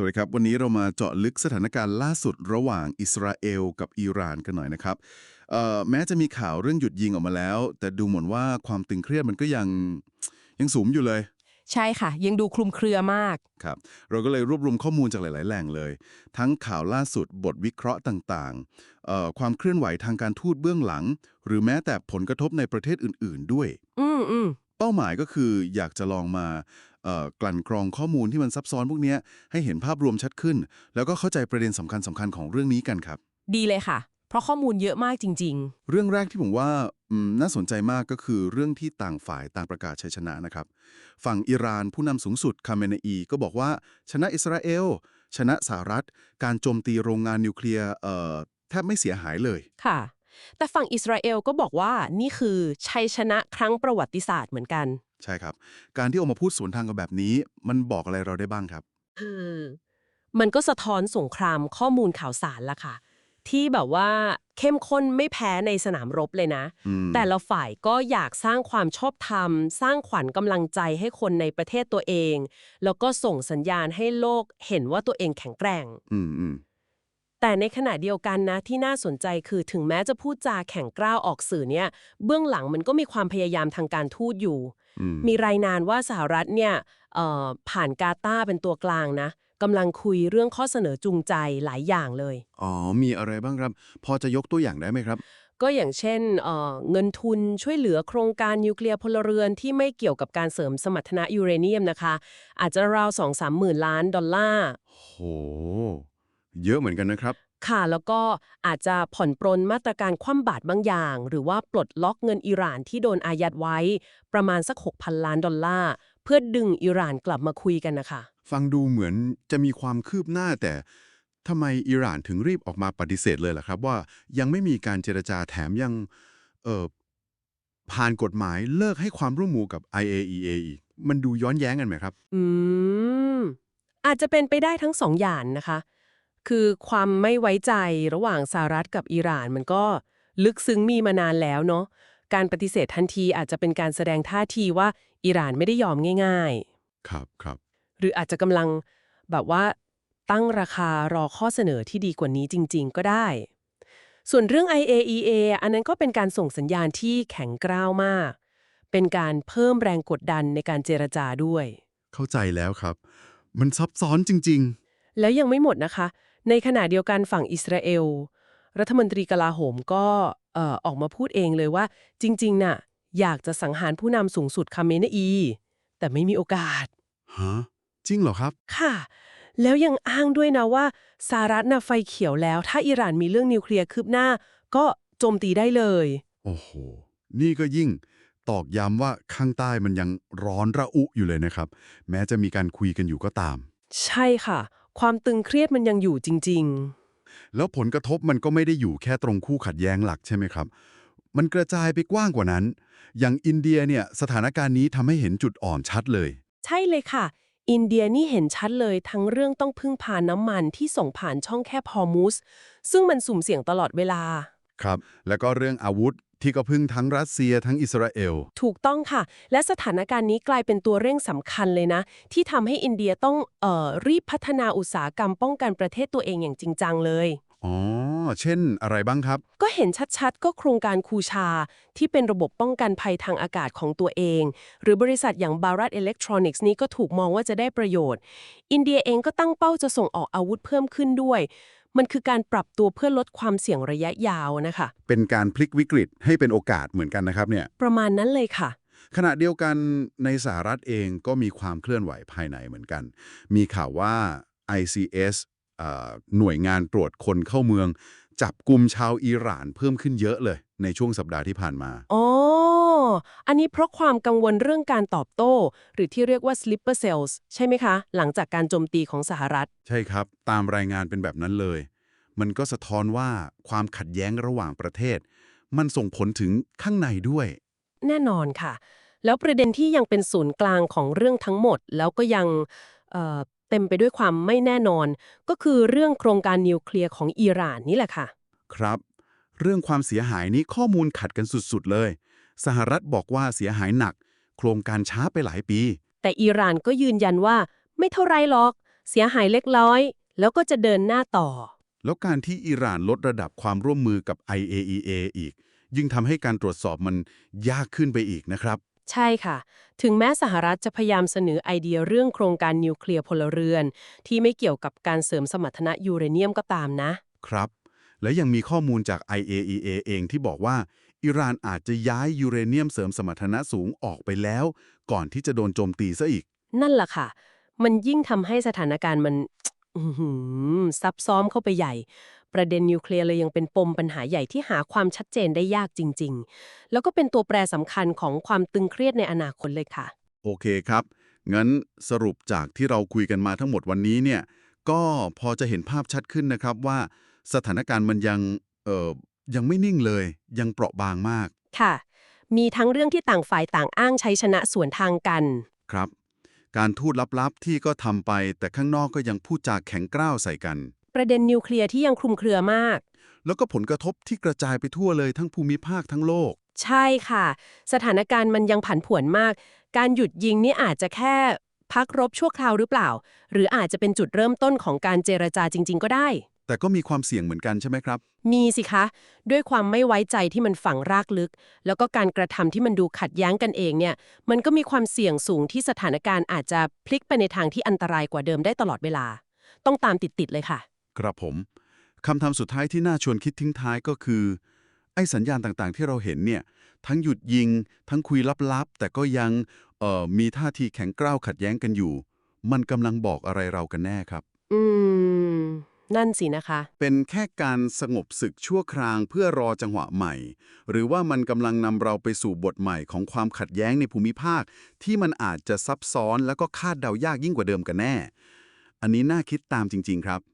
สวัสดีครับ วันนี้เรามาเจาะลึกสถานการณ์ล่าสุดระหว่างอิสราเอลกับอิหร่านกันหน่อยนะครับเอ่อแม้จะมีข่าวเรื่องหยุดยิงออกมาแล้ว แต่ดูเหมือนว่าความตึงเครียดมันก็ยังยังสูงอยู่เลย ใช่ค่ะ ยังดูคลุมเครือมากครับเราก็เลยรวบรวมข้อมูลจากหลาย ๆ แหล่งเลย ทั้งข่าวล่าสุดบทวิเคราะห์ต่างๆเอ่อความเคลื่อนไหวทางการทูตเบื้องหลัง หรือแม้แต่ผลกระทบในประเทศอื่น ๆ ด้วย อืมอืมเป้าหมายก็คืออยากจะลองมาเอ่อ กลั่นกรองข้อมูลที่มันซับซ้อนพวกเนี้ยให้เห็นภาพรวมชัดขึ้น แล้วก็เข้าใจประเด็นสำคัญสำคัญๆของเรื่องนี้กันครับ ดีเลยค่ะ เพราะข้อมูลเยอะมากจริงเรื่องแรกที่ผมว่าอืมน่าสนใจมากก็คือเรื่องที่ต่างฝ่ายต่างประกาศชัยชนะนะครับ ฝั่งอิหร่านผู้นำสูงสุดคาเมเนอีก็บอกว่าชนะอิสราเอล ชนะสหรัฐ การโจมตีโรงงานนิวเคลียร์เอ่อแทบไม่เสียหายเลยๆค่ะ แต่ฝั่งอิสราเอลก็บอกว่านี่คือชัยชนะครั้งประวัติศาสตร์เหมือนกัน ใช่ครับ การที่ออกมาพูดสวนทางกันแบบนี้ มันบอกอะไรเราได้บ้างครับอืมมันก็สะท้อนสงครามข้อมูลข่าวสารละค่ะ ที่แบบว่าเข้มข้นไม่แพ้ในสนามรบเลยนะ อืม แต่ละฝ่ายก็อยากสร้างความชอบธรรม สร้างขวัญกำลังใจให้คนในประเทศตัวเอง แล้วก็ส่งสัญญาณให้โลกเห็นว่าตัวเองแข็งแกร่ง อืมอืม แต่ในขณะเดียวกันนะที่น่าสนใจคือถึงแม้จะพูดจาแข่งกล้าวออกสื่อเนี่ย เบื้องหลังมันก็มีความพยายามทางการทูตอยู่อืมมีรายงานว่าสหรัฐเนี่ยเอ่อผ่านกาตาร์เป็นตัวกลางนะกำลังคุยเรื่องข้อเสนอจูงใจหลายอย่างเลย อ๋อ มีอะไรบ้างครับ พอจะยกตัวอย่างได้ไหมครับ ก็อย่างเช่นเอ่อเงินทุนช่วยเหลือโครงการนิวเคลียร์พลเรือนที่ไม่เกี่ยวกับการเสริมสมรรถนะยูเรเนียมนะคะ อาจจะราว2 3หมื่นล้านดอลลาร์โห เยอะเหมือนกันนะครับ ค่ะแล้วก็อาจจะผ่อนปรนมาตรการคว่ำบาตรบางอย่าง หรือว่าปลดล็อกเงินอิหร่านที่โดนอายัดไว้ ประมาณสัก 6,000 ล้านดอลลาร์เพื่อดึงอิหร่านกลับมาคุยกันนะคะ ฟังดูเหมือนจะมีความคืบหน้าแต่ทำไมอิหร่านถึงรีบออกมาปฏิเสธเลยล่ะครับ ว่ายังไม่มีการเจรจาแถมยังเอ่อผ่านกฎหมายเลิกให้ความร่วมมือกับ IAEA อีกมันดูย้อนแย้งกันไหมครับ อืมอาจจะเป็นไปได้ทั้งสองอย่างนะคะ คือความไม่ไว้ใจระหว่างสหรัฐกับอิหร่านมันก็ลึกซึ้งมีมานานแล้วเนาะการปฏิเสธทันทีอาจจะเป็นการแสดงท่าทีว่าอิหร่านไม่ได้ยอมง่าย ๆ ครับครับ หรืออาจจะกำลังแบบว่าตั้งราคารอข้อเสนอที่ดีกว่านี้จริง ๆ ก็ได้ ส่วนเรื่อง IAEA อันนั้นก็เป็นการส่งสัญญาณที่แข็งกร้าวมาก เป็นการเพิ่มแรงกดดันในการเจรจาด้วย เข้าใจแล้วครับ มันซับซ้อนจริงแล้วยังไม่หมดนะคะ ในขณะเดียวกันฝั่งอิสราเอล รัฐมนตรีกลาโหมก็เอ่อออกมาพูดเองเลยว่า จริงๆ น่ะ อยากจะสังหารผู้นำสูงสุดคาเมเนอี แต่ไม่มีโอกาสๆฮะจริงเหรอครับ ค่ะ แล้วยังอ้างด้วยนะว่าสหรัฐน่ะไฟเขียวแล้ว ถ้าอิหร่านมีเรื่องนิวเคลียร์คืบหน้า ก็โจมตีได้เลย โอ้โห นี่ก็ยิ่งตอกย้ำว่าข้างใต้มันยังร้อนระอุอยู่เลยนะครับ แม้จะมีการคุยกันอยู่ก็ตาม ใช่ค่ะ ความตึงเครียดมันยังอยู่จริง แล้วผลกระทบมันก็ไม่ได้อยู่แค่ตรงคู่ขัดแย้งหลักใช่ไหมครับ มันกระจายไปกว้างกว่านั้น อย่างอินเดียเนี่ยสถานการณ์นี้ทำให้เห็นจุดอ่อนชัดเลย ๆ ใช่เลยค่ะ อินเดียนี่เห็นชัดเลยทั้งเรื่องต้องพึ่งพาน้ำมันที่ส่งผ่านช่องแคบฮอร์มุส ซึ่งมันสุ่มเสี่ยงตลอดเวลา ครับ แล้วก็เรื่องอาวุธ ที่ก็พึ่งทั้งรัสเซียทั้งอิสราเอล ถูกต้องค่ะ และสถานการณ์นี้กลายเป็นตัวเร่งสำคัญเลยนะ ที่ทำให้อินเดียต้องเอ่อรีบพัฒนาอุตสาหกรรมป้องกันประเทศตัวเองอย่างจริงจังเลย อ๋อ เช่นอะไรบ้างครับ ก็เห็นชัดๆ ก็โครงการคูชา ที่เป็นระบบป้องกันภัยทางอากาศของตัวเอง หรือบริษัทอย่าง Bharat Electronics นี้ก็ถูกมองว่าจะได้ประโยชน์ อินเดียเองก็ตั้งเป้าจะส่งออกอาวุธเพิ่มขึ้นด้วย มันคือการปรับตัวเพื่อลดความเสี่ยงระยะยาวนะคะ เป็นการพลิกวิกฤตให้เป็นโอกาสเหมือนกันนะครับเนี่ย ประมาณนั้นเลยค่ะ ขณะเดียวกันในสหรัฐเองก็มีความเคลื่อนไหวภายในเหมือนกัน มีข่าวว่า ICS เอ่อหน่วยงานตรวจคนเข้าเมือง จับกลุ่มชาวอิหร่านเพิ่มขึ้นเยอะเลยในช่วงสัปดาห์ที่ผ่านมา อ๋อ อันนี้เพราะความกังวลเรื่องการตอบโต้ หรือที่เรียกว่า sleeper cells ใช่ไหมคะ หลังจากการโจมตีของสหรัฐ ใช่ครับ ตามรายงานเป็นแบบนั้นเลย มันก็สะท้อนว่าความขัดแย้งระหว่างประเทศ มันส่งผลถึงข้างในด้วย แน่นอนค่ะ แล้วประเด็นที่ยังเป็นศูนย์กลางของเรื่องทั้งหมด แล้วก็ยังเอ่อเต็มไปด้วยความไม่แน่นอน ก็คือเรื่องโครงการนิวเคลียร์ของอิหร่านนี่แหละค่ะ ครับ เรื่องความเสียหายนี้ข้อมูลขัดกันสุดๆเลย สหรัฐบอกว่าเสียหายหนัก โครงการช้าไปหลายปี แต่อิหร่านก็ยืนยันว่า ไม่เท่าไรหรอก เสียหายเล็กน้อย แล้วก็จะเดินหน้าต่อ แล้วการที่อิหร่านลดระดับความร่วมมือกับ IAEA อีก ยิ่งทำให้การตรวจสอบมันยากขึ้นไปอีกนะครับ ใช่ค่ะ ถึงแม้สหรัฐจะพยายามเสนอไอเดียเรื่องโครงการนิวเคลียร์พลเรือน ที่ไม่เกี่ยวกับการเสริมสมรรถนะยูเรเนียมก็ตามนะ ครับ และยังมีข้อมูลจาก IAEA เองที่บอกว่า อิหร่านอาจจะย้ายยูเรเนียมเสริมสมรรถนะสูงออกไปแล้ว ก่อนที่จะโดนโจมตีซะอีก นั่นแหละค่ะ มันยิ่งทำให้สถานการณ์มันอื้อหือซับซ้อมเข้าไปใหญ่ ประเด็นนิวเคลียร์เลยยังเป็นปมปัญหาใหญ่ที่หาความชัดเจนได้ยากจริง ๆ แล้วก็เป็นตัวแปรสำคัญของความตึงเครียดในอนาคตเลยค่ะ โอเคครับ งั้นสรุปจากที่เราคุยกันมาทั้งหมดวันนี้เนี่ย ก็พอจะเห็นภาพชัดขึ้นนะครับว่า สถานการณ์มันยังเอ่อ ยังไม่นิ่งเลย ยังเปราะบางมาก ค่ะ มีทั้งเรื่องที่ต่างฝ่ายต่างอ้างใช้ชนะสวนทางกัน ครับ การทูตลับๆที่ก็ทำไป แต่ข้างนอกก็ยังพูดจาแข็งกร้าวใส่กัน ประเด็นนิวเคลียร์ที่ยังคลุมเครือมาก แล้วก็ผลกระทบที่กระจายไปทั่วเลยทั้งภูมิภาคทั้งโลก ใช่ค่ะ สถานการณ์มันยังผันผวนมาก การหยุดยิงนี่อาจจะแค่พักรบชั่วคราวหรือเปล่า หรืออาจจะเป็นจุดเริ่มต้นของการเจรจาจริง ๆ ก็ได้ แต่ก็มีความเสี่ยงเหมือนกันใช่ไหมครับ มีสิคะ ด้วยความไม่ไว้ใจที่มันฝังรากลึก แล้วก็การกระทำที่มันดูขัดแย้งกันเองเนี่ย มันก็มีความเสี่ยงสูงที่สถานการณ์อาจจะพลิกไปในทางที่อันตรายกว่าเดิมได้ตลอดเวลา ต้องตามติดๆเลยค่ะ ครับผมคำทำสุดท้ายที่น่าชวนคิดทิ้งท้ายก็คือไอ้สัญญาณต่างๆ ที่เราเห็นเนี่ย ทั้งหยุดยิง ทั้งคุยลับๆ แต่ก็ยังเอ่อมีท่าทีแข็งกร้าวขัดแย้งกันอยู่ มันกำลังบอกอะไรเรากันแน่ครับ อืม นั่นสินะคะ เป็นแค่การสงบศึกชั่วครางเพื่อรอจังหวะใหม่ หรือว่ามันกำลังนำเราไปสู่บทใหม่ของความขัดแย้งในภูมิภาค ที่มันอาจจะซับซ้อนแล้วก็คาดเดายากยิ่งกว่าเดิมกันแน่ อันนี้น่าคิดตามจริง ๆ ครับ